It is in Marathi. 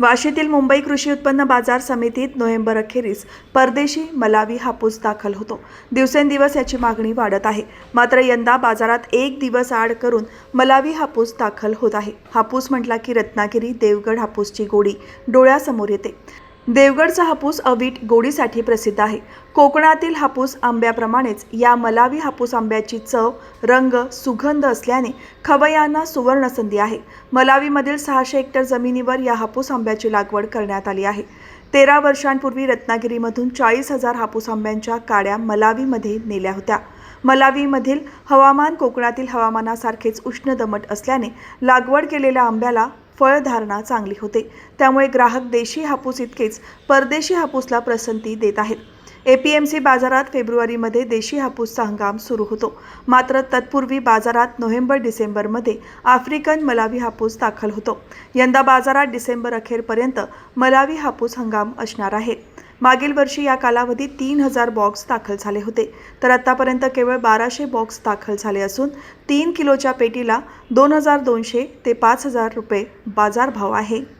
वाशीतील मुंबई कृषी उत्पन्न बाजार समितीत नोव्हेंबर अखेरीस परदेशी मलावी हापूस दाखल होतो. दिवसेंदिवस याची मागणी वाढत आहे. मात्र यंदा बाजारात एक दिवस आड करून मलावी हापूस दाखल होत आहे. हापूस म्हटला की रत्नागिरी देवगड हापूसची गोडी डोळ्यासमोर येते. देवगडचा हापूस अवीट गोडीसाठी प्रसिद्ध आहे. कोकणातील हापूस आंब्याप्रमाणेच या मलावी हापूस आंब्याची चव रंग सुगंध असल्याने खवय्यांना सुवर्णसंधी आहे. मलावीमधील सहाशे हेक्टर जमिनीवर या हापूस आंब्याची लागवड करण्यात आली आहे. तेरा वर्षांपूर्वी रत्नागिरीमधून चाळीस हजार हापूस आंब्यांच्या काड्या मलावीमध्ये नेल्या होत्या. मलावीमधील हवामान कोकणातील हवामानासारखेच उष्ण दमट असल्याने लागवड केलेल्या आंब्याला फळधारणा चांगली होते. त्यामुळे ग्राहक देशी हापूस इतकेच परदेशी हापूसला पसंती देत आहेत. ए पी एम सी बाजारात फेब्रुवारीमध्ये देशी हापूसचा हंगाम सुरू होतो. मात्र तत्पूर्वी बाजारात नोव्हेंबर डिसेंबरमध्ये आफ्रिकन मलावी हापूस दाखल होतो. यंदा बाजारात डिसेंबर अखेरपर्यंत मलावी हापूस हंगाम असणार आहे. मागील वर्षी या कालावधीत तीन हजार बॉक्स दाखल झाले होते. तर आतापर्यंत केवळ बाराशे बॉक्स दाखल झाले असून तीन किलोच्या पेटीला दोन हजार दोनशे ते पाच हजार रुपये बाजारभाव आहे.